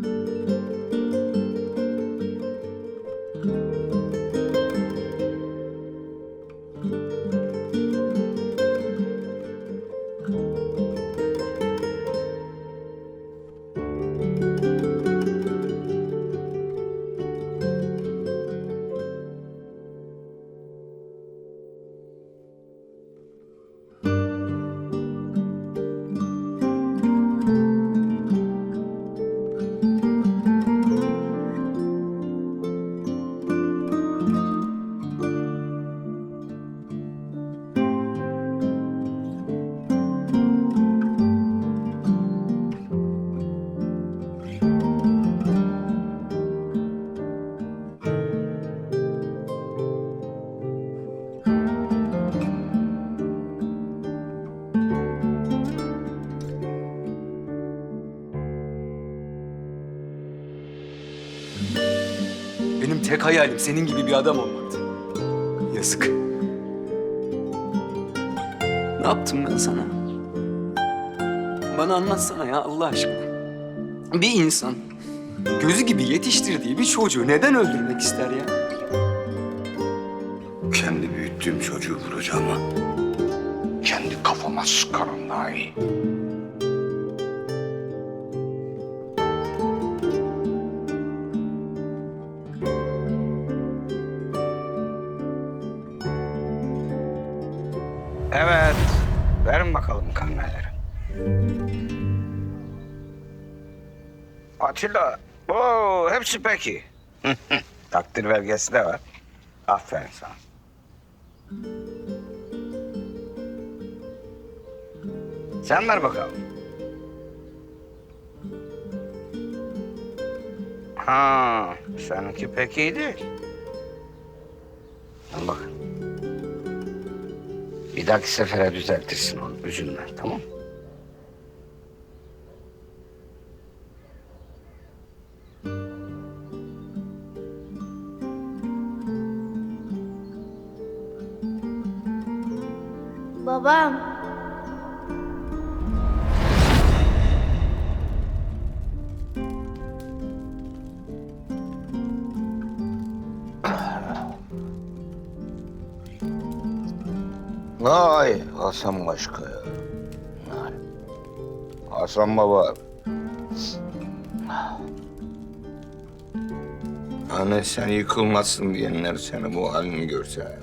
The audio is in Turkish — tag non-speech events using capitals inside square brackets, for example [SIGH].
you Tek hayalim senin gibi bir adam olmaktı. Yazık. Ne yaptım ben sana? Bana anlatsana ya Allah aşkına. Bir insan gözü gibi yetiştirdiği bir çocuğu neden öldürmek ister ya? Kendi büyüttüğüm çocuğu vuracağıma kendi kafama sıkarım daha iyi. Evet, verin bakalım karneleri. Atilla, oo, hepsi peki. [LAUGHS] Takdir belgesi de var. Aferin sana. Sen ver bakalım. Ha, seninki pek iyi değil. Al bak. Bir dahaki sefere düzeltirsin onu. Üzülme, tamam? Babam. Ay Hasan başka ya. Hasan baba. Hani sen yıkılmazsın diyenler seni bu halini görse.